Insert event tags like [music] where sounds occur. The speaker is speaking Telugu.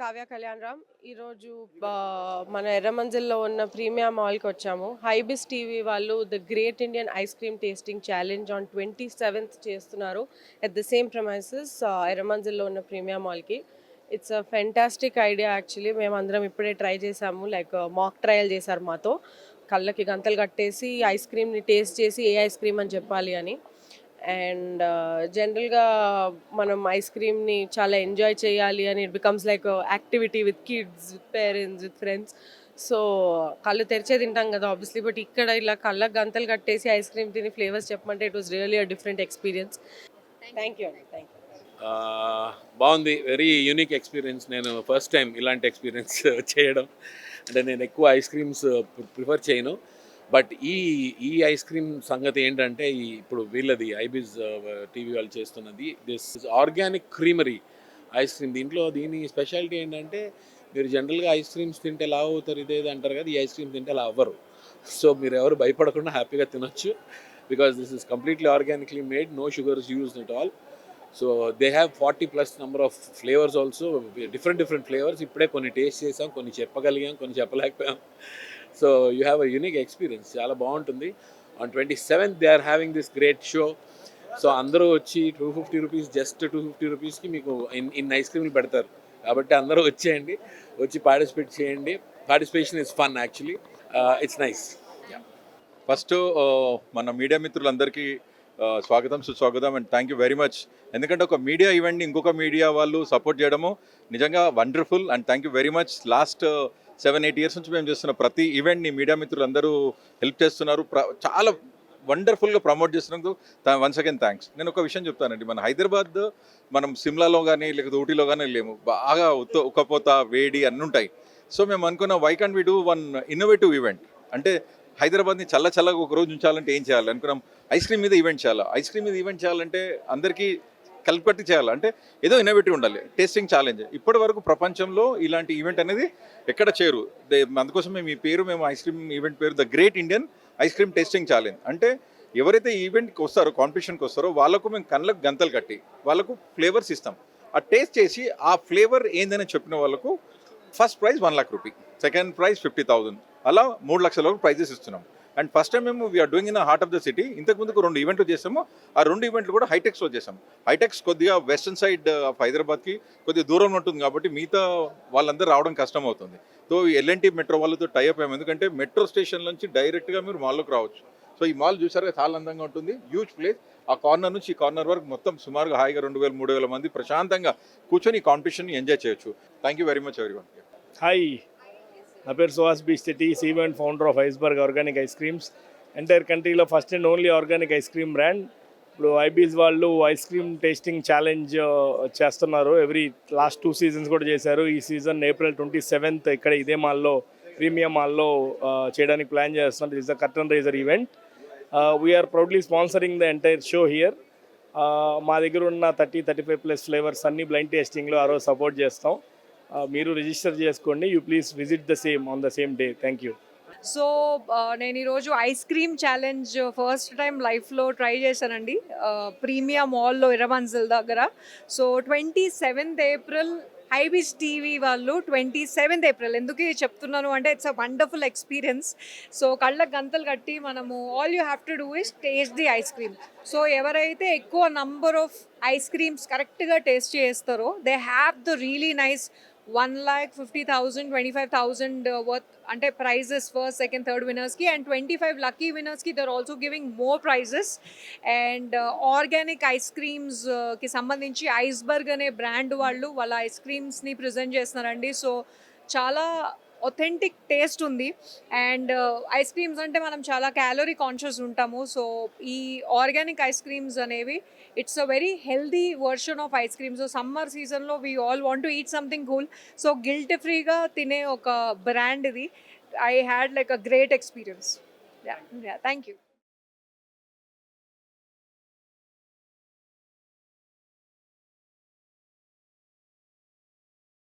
కావ్య కళ్యాణ్ రామ్ ఈరోజు మన ఎర్రమంజిల్లో ఉన్న ప్రీమియా మాల్కి వచ్చాము. హైబిస్ టీవీ వాళ్ళు the great Indian ice cream tasting challenge on twenty seventh చేస్తున్నారు ఎట్ ద సేమ్ ప్రమైసెస్ ఎర్రమంజిల్లో ఉన్న ప్రీమియా మాల్కి it's a fantastic idea actually మేము అందరం ఇప్పుడే ట్రై చేసాము లైక్ మాక్ ట్రయల్ చేశారు మాతో. కళ్ళకి గంతలు కట్టేసి ఐస్ క్రీమ్ని టేస్ట్ చేసి ఏ ఐస్ క్రీమ్ అని చెప్పాలి అని. అండ్ జనరల్గా మనం ఐస్ క్రీమ్ని చాలా ఎంజాయ్ చేయాలి అని it becomes like activity with kids with parents with friends. So కళ్ళు తెరిచే తింటాం కదా ఆబ్వియస్లీ. బట్ ఇక్కడ ఇలా కళ్ళకి గంతలు కట్టేసి ఐస్ క్రీమ్ తిని ఫ్లేవర్స్ చెప్పమంటే it was really a different experience. Thank you అండి థ్యాంక్ యూ. బాగుంది. Very unique experience. నేను ఫస్ట్ టైం ఇలాంటి ఎక్స్పీరియన్స్ [laughs] చేయడం. అంటే నేను ఎక్కువ ఐస్ క్రీమ్స్ ప్రిఫర్ చేయను. బట్ ఈ ఈ ఐస్ క్రీమ్ సంగతి ఏంటంటే ఈ ఇప్పుడు వీళ్ళది ఐబిజ్ టీవీ వాళ్ళు చేస్తున్నది this organic creamery ice cream. దీంట్లో దీని స్పెషాలిటీ ఏంటంటే మీరు జనరల్గా ఐస్ క్రీమ్స్ తింటే ఎలా అవుతారు ఇదేది అంటారు కదా ఈ ఐస్ క్రీమ్ తింటే అలా అవ్వరు సో మీరు ఎవరు భయపడకుండా హ్యాపీగా తినొచ్చు because this is completely organically made no sugars use it all so they have forty plus number of flavours also different different flavours ఇప్పుడే కొన్ని టేస్ట్ చేసాం కొన్ని చెప్పగలిగాం కొన్ని చెప్పలేకపోయాం. So you have a unique experience. చాలా బాగుంటుంది. On twenty seventh they are having this great show so అందరూ వచ్చి two fifty rupees just two fifty రూపీస్కి మీకు ఇన్ ఇన్ ఐస్ క్రీమ్లు పెడతారు. కాబట్టి అందరూ వచ్చేయండి. వచ్చి పార్టిసిపేట్ చేయండి. Participation is fun actually it's nice first మన మీడియా మిత్రులందరికీ స్వాగతం సుస్వాగతం and thank you very much ఎందుకంటే ఒక మీడియా ఈవెంట్ని ఇంకొక మీడియా వాళ్ళు సపోర్ట్ చేయడము నిజంగా wonderful and thank you very much last seven eight years నుంచి మేము చేస్తున్న ప్రతి ఈవెంట్ని మీడియా మిత్రులందరూ హెల్ప్ చేస్తున్నారు. ప్ర చాలా వండర్ఫుల్గా ప్రమోట్ చేస్తున్నందుకు వన్స్ అగైన్ థ్యాంక్స్ నేను ఒక విషయం చెప్తానండి. మన హైదరాబాద్ మనం సిమ్లాలో కానీ లేకపోతే ఊటీలో కానీ లేము. బాగా ఉత్త ఉక్కపోత వేడి అన్నీ ఉంటాయి సో మేము అనుకున్న why can we do one innovative event అంటే హైదరాబాద్ని చల్ల చల్లగా ఒక రోజు ఉంచాలంటే ఏం చేయాలి? అనుకున్నాం. ఐస్ క్రీమ్ మీద ఈవెంట్ చేయాలి? ఐస్ క్రీమ్ మీద ఈవెంట్ చేయాలంటే అందరికీ కలిపట్టి చేయాలి? అంటే ఏదో ఇన్నోవేటివ్ ఉండాలి. టేస్టింగ్ ఛాలెంజ్ ఇప్పటి వరకు ప్రపంచంలో ఇలాంటి ఈవెంట్ అనేది ఎక్కడ చేరు? దే- అందుకోసం మేము ఈ పేరు మేము ఐస్ క్రీమ్ ఈవెంట్ పేరు the great Indian ice cream tasting challenge. అంటే ఎవరైతే ఈవెంట్కి వస్తారో కాంపిటీషన్కి వస్తారో వాళ్ళకు మేము కళ్ళకు గంతలు కట్టి వాళ్ళకు ఫ్లేవర్స్ ఇస్తాం. ఆ టేస్ట్ చేసి ఆ ఫ్లేవర్ ఏందని చెప్పిన వాళ్ళకు first prize one lakh rupee second prize fifty thousand అలా మూడు లక్షల వరకు ప్రైజెస్ ఇస్తున్నాం. అండ్ ఫస్ట్ టైం మేము we are doing in heart of the city. ఇంతకు ముందుకు రెండు ఈవెంట్లు చేసాము. ఆ రెండు ఈవెంట్లు కూడా హైటెక్స్లో చేసాం. హైటెక్స్ కొద్దిగా వెస్టర్న్ సైడ్ ఆఫ్ హైదరాబాద్కి కొద్దిగా దూరం ఉంటుంది కాబట్టి మిగతా వాళ్ళందరూ రావడం కష్టం అవుతుంది. So L N T metro వాళ్ళతో టైఅప్ అయ్యాము. ఎందుకంటే మెట్రో స్టేషన్ నుంచి డైరెక్ట్గా మీరు మాల్లోకి రావచ్చు. సో ఈ మాల్ చూసారుగా చాలా అందంగా ఉంటుంది. హ్యూజ్ ప్లేస్ ఆ కార్నర్ నుంచి ఈ కార్నర్ వరకు మొత్తం సుమారుగా హాయిగా రెండు వేల మూడు వేల మంది ప్రశాంతంగా కూర్చొని ఈ కాంపిటీషన్ ఎంజాయ్ చేయొచ్చు. థ్యాంక్ యూ వెరీ మచ్ ఎవరి హాయ్ నా పేరు Suhas beach city CEO and founder of Iceberg organic ice creams entire కంట్రీలో first and only organic ice cream brand ఇప్పుడు ఐబీస్ వాళ్ళు ఐస్ క్రీమ్ టేస్టింగ్ ఛాలెంజ్ చేస్తున్నారు. ఎవ్రీ లాస్ట్ టూ సీజన్స్ కూడా చేశారు. ఈ సీజన్ ఏప్రిల్ ట్వంటీ సెవెంత్ ఇక్కడ ఇదే మాల్లో ప్రీమియం మాల్లో uh, చేయడానికి ప్లాన్ చేస్తున్నారు. Is the curtain raiser event we are proudly sponsoring the entire show here మా దగ్గర ఉన్న thirty thirty five plus flavours అన్ని బ్లైండ్ టేస్టింగ్లో ఆ రోజు సపోర్ట్ చేస్తాం. మీరు రిజిస్టర్ చేసుకోండి. You please visit the same on the same day thank you so నేను ఈరోజు ice cream challenge first time లైఫ్లో ట్రై చేశానండి. ప్రీమియం మాల్లో ఇరమంజిల్ దగ్గర. So twenty seventh April HYBIZ TV వాళ్ళు ట్వంటీ సెవెంత్ ఏప్రిల్ ఎందుకు చెప్తున్నాను అంటే it's a wonderful experience so కళ్ళకు గంతలు కట్టి మనము all you have to do is taste the ice cream so ఎవరైతే ఎక్కువ నంబర్ ఆఫ్ ఐస్ క్రీమ్స్ కరెక్ట్గా టేస్ట్ చేస్తారో they have the really nice one lakh fifty thousand twenty five thousand worth uh, అంటే ప్రైజెస్ ఫస్ట్ సెకండ్ థర్డ్ విన్నర్స్కి and twenty five lucky విన్నర్స్కి they're also giving more prizes and organic ice క్రీమ్స్కి సంబంధించి ఐస్బర్గ్ అనే బ్రాండ్ వాళ్ళు వాళ్ళ ఐస్ క్రీమ్స్ని ప్రజెంట్ చేస్తున్నారండి. సో చాలా ఒథెంటిక్ టేస్ట్ ఉంది. అండ్ ఐస్ క్రీమ్స్ అంటే మనం చాలా క్యాలరీ కాన్షియస్ ఉంటాము. సో ఈ ఆర్గానిక్ ఐస్ క్రీమ్స్ అనేవి it's a very healthy version of ice cream so summer సీజన్లో we all want to eat something cool so guilt ఫ్రీగా తినే ఒక బ్రాండ్ ఇది. I had like a great experience yeah thank you